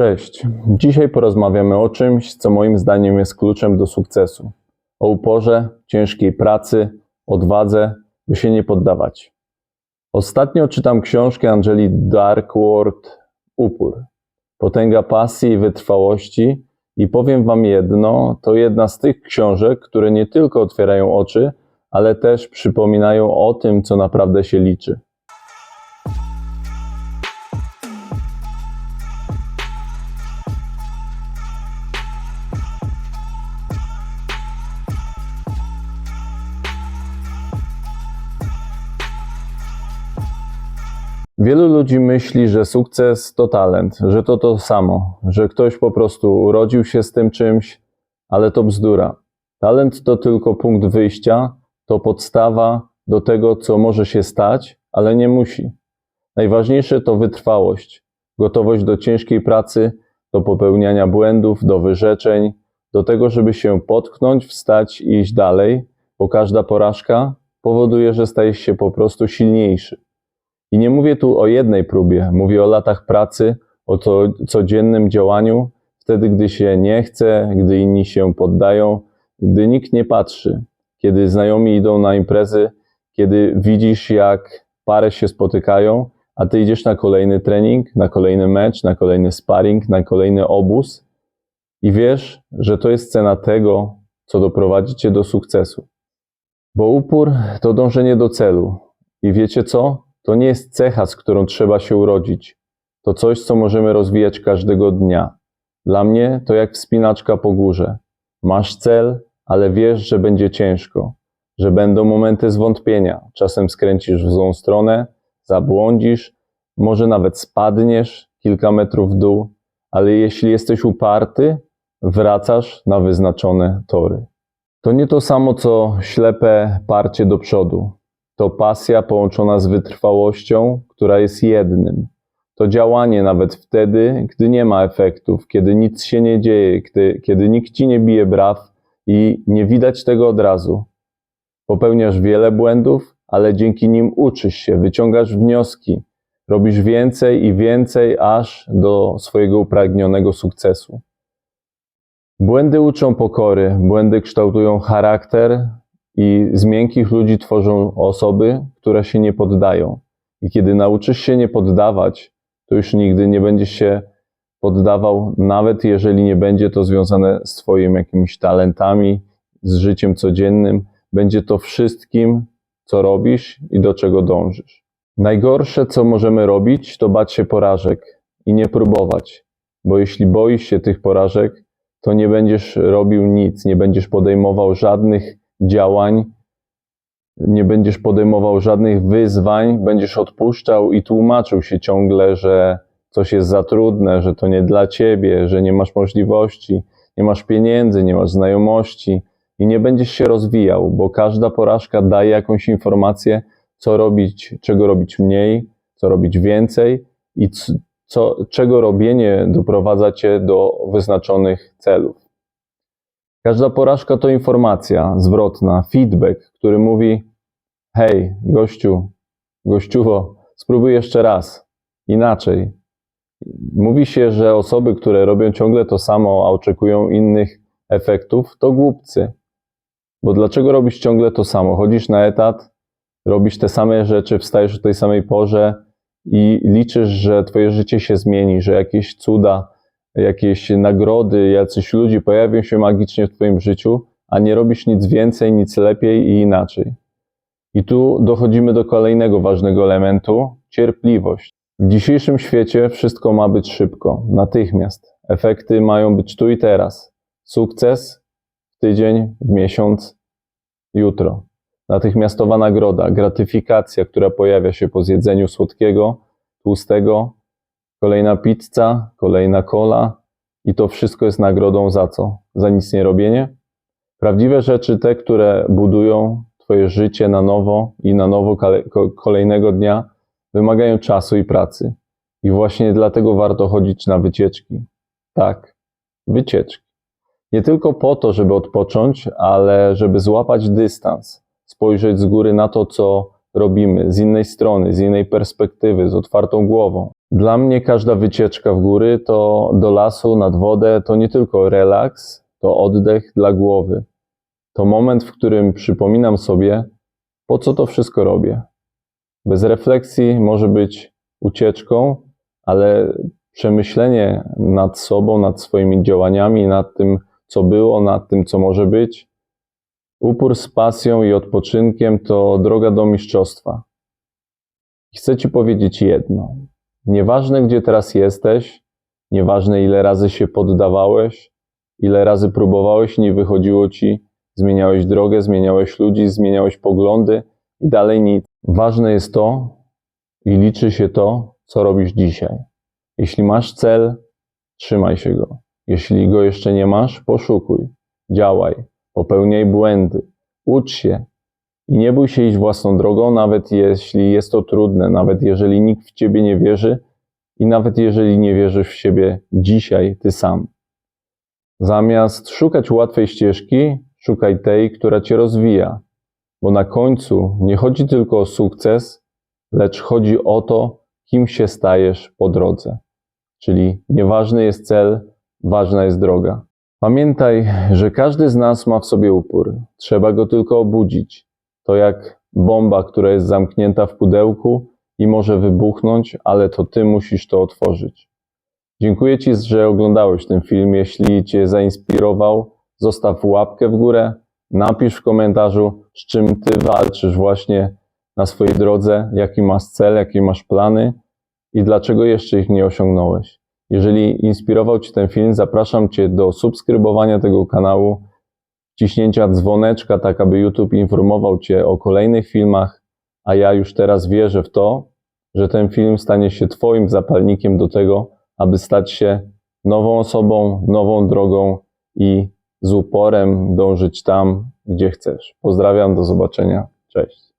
Cześć. Dzisiaj porozmawiamy o czymś, co moim zdaniem jest kluczem do sukcesu. O uporze, ciężkiej pracy, odwadze, by się nie poddawać. Ostatnio czytam książkę Angeli Darkworth Upór. Potęga pasji i wytrwałości i powiem wam jedno, to jedna z tych książek, które nie tylko otwierają oczy, ale też przypominają o tym, co naprawdę się liczy. Wielu ludzi myśli, że sukces to talent, że to to samo, że ktoś po prostu urodził się z tym czymś, ale to bzdura. Talent to tylko punkt wyjścia, to podstawa do tego, co może się stać, ale nie musi. Najważniejsze to wytrwałość, gotowość do ciężkiej pracy, do popełniania błędów, do wyrzeczeń, do tego, żeby się potknąć, wstać i iść dalej, bo każda porażka powoduje, że stajesz się po prostu silniejszy. I nie mówię tu o jednej próbie, mówię o latach pracy, o to codziennym działaniu, wtedy, gdy się nie chce, gdy inni się poddają, gdy nikt nie patrzy, kiedy znajomi idą na imprezy, kiedy widzisz, jak pary się spotykają, a ty idziesz na kolejny trening, na kolejny mecz, na kolejny sparring, na kolejny obóz i wiesz, że to jest cena tego, co doprowadzi cię do sukcesu. Bo upór to dążenie do celu. I wiecie co? To nie jest cecha, z którą trzeba się urodzić. To coś, co możemy rozwijać każdego dnia. Dla mnie to jak wspinaczka po górze. Masz cel, ale wiesz, że będzie ciężko, że będą momenty zwątpienia. Czasem skręcisz w złą stronę, zabłądzisz, może nawet spadniesz kilka metrów w dół, ale jeśli jesteś uparty, wracasz na wyznaczone tory. To nie to samo co ślepe parcie do przodu. To pasja połączona z wytrwałością, która jest jednym. To działanie nawet wtedy, gdy nie ma efektów, kiedy nic się nie dzieje, kiedy, kiedy nikt ci nie bije braw i nie widać tego od razu. Popełniasz wiele błędów, ale dzięki nim uczysz się, wyciągasz wnioski, robisz więcej i więcej, aż do swojego upragnionego sukcesu. Błędy uczą pokory, błędy kształtują charakter i z miękkich ludzi tworzą osoby, które się nie poddają. I kiedy nauczysz się nie poddawać, to już nigdy nie będziesz się poddawał, nawet jeżeli nie będzie to związane z Twoimi jakimiś talentami, z życiem codziennym. Będzie to wszystkim, co robisz i do czego dążysz. Najgorsze, co możemy robić, to bać się porażek i nie próbować, bo jeśli boisz się tych porażek, to nie będziesz robił nic, nie będziesz podejmował żadnych działań, nie będziesz podejmował żadnych wyzwań, będziesz odpuszczał i tłumaczył się ciągle, że coś jest za trudne, że to nie dla ciebie, że nie masz możliwości, nie masz pieniędzy, nie masz znajomości i nie będziesz się rozwijał, bo każda porażka daje jakąś informację, co robić, czego robić mniej, co robić więcej i co, czego robienie doprowadza cię do wyznaczonych celów. Każda porażka to informacja zwrotna, feedback, który mówi: Hej, gościu, gościuwo, spróbuj jeszcze raz, inaczej. Mówi się, że osoby, które robią ciągle to samo, a oczekują innych efektów, to głupcy. Bo dlaczego robisz ciągle to samo? Chodzisz na etat, robisz te same rzeczy, wstajesz o tej samej porze i liczysz, że twoje życie się zmieni, że jakieś cuda, jakieś nagrody, jacyś ludzie pojawią się magicznie w Twoim życiu, a nie robisz nic więcej, nic lepiej i inaczej. I tu dochodzimy do kolejnego ważnego elementu cierpliwość. W dzisiejszym świecie wszystko ma być szybko, natychmiast. Efekty mają być tu i teraz. Sukces w tydzień, w miesiąc, jutro. Natychmiastowa nagroda, gratyfikacja, która pojawia się po zjedzeniu słodkiego, tłustego, kolejna pizza, kolejna kola i to wszystko jest nagrodą za co? Za nic nie robienie? Prawdziwe rzeczy, te, które budują Twoje życie na nowo i na nowo kolejnego dnia, wymagają czasu i pracy. I właśnie dlatego warto chodzić na wycieczki. Tak, wycieczki. Nie tylko po to, żeby odpocząć, ale żeby złapać dystans, spojrzeć z góry na to, co robimy, z innej strony, z innej perspektywy, z otwartą głową. Dla mnie każda wycieczka w góry to do lasu, nad wodę, to nie tylko relaks, to oddech dla głowy. To moment, w którym przypominam sobie, po co to wszystko robię. Bez refleksji może być ucieczką, ale przemyślenie nad sobą, nad swoimi działaniami, nad tym, co było, nad tym, co może być, upór z pasją i odpoczynkiem to droga do mistrzostwa. Chcę Ci powiedzieć jedno. Nieważne, gdzie teraz jesteś, nieważne, ile razy się poddawałeś, ile razy próbowałeś nie wychodziło Ci, zmieniałeś drogę, zmieniałeś ludzi, zmieniałeś poglądy i dalej nic. Ważne jest to i liczy się to, co robisz dzisiaj. Jeśli masz cel, trzymaj się go. Jeśli go jeszcze nie masz, poszukuj, działaj, popełniaj błędy, ucz się i nie bój się iść własną drogą, nawet jeśli jest to trudne, nawet jeżeli nikt w ciebie nie wierzy i nawet jeżeli nie wierzysz w siebie dzisiaj ty sam. Zamiast szukać łatwej ścieżki, szukaj tej, która cię rozwija, bo na końcu nie chodzi tylko o sukces, lecz chodzi o to, kim się stajesz po drodze. Czyli nieważny jest cel, ważna jest droga. Pamiętaj, że każdy z nas ma w sobie upór. Trzeba go tylko obudzić. To jak bomba, która jest zamknięta w pudełku i może wybuchnąć, ale to ty musisz to otworzyć. Dziękuję Ci, że oglądałeś ten film. Jeśli Cię zainspirował, zostaw łapkę w górę, napisz w komentarzu, z czym Ty walczysz właśnie na swojej drodze, jaki masz cel, jakie masz plany i dlaczego jeszcze ich nie osiągnąłeś. Jeżeli inspirował Cię ten film, zapraszam Cię do subskrybowania tego kanału, ciśnięcia dzwoneczka, tak aby YouTube informował Cię o kolejnych filmach, a ja już teraz wierzę w to, że ten film stanie się Twoim zapalnikiem do tego, aby stać się nową osobą, nową drogą i z uporem dążyć tam, gdzie chcesz. Pozdrawiam, do zobaczenia. Cześć.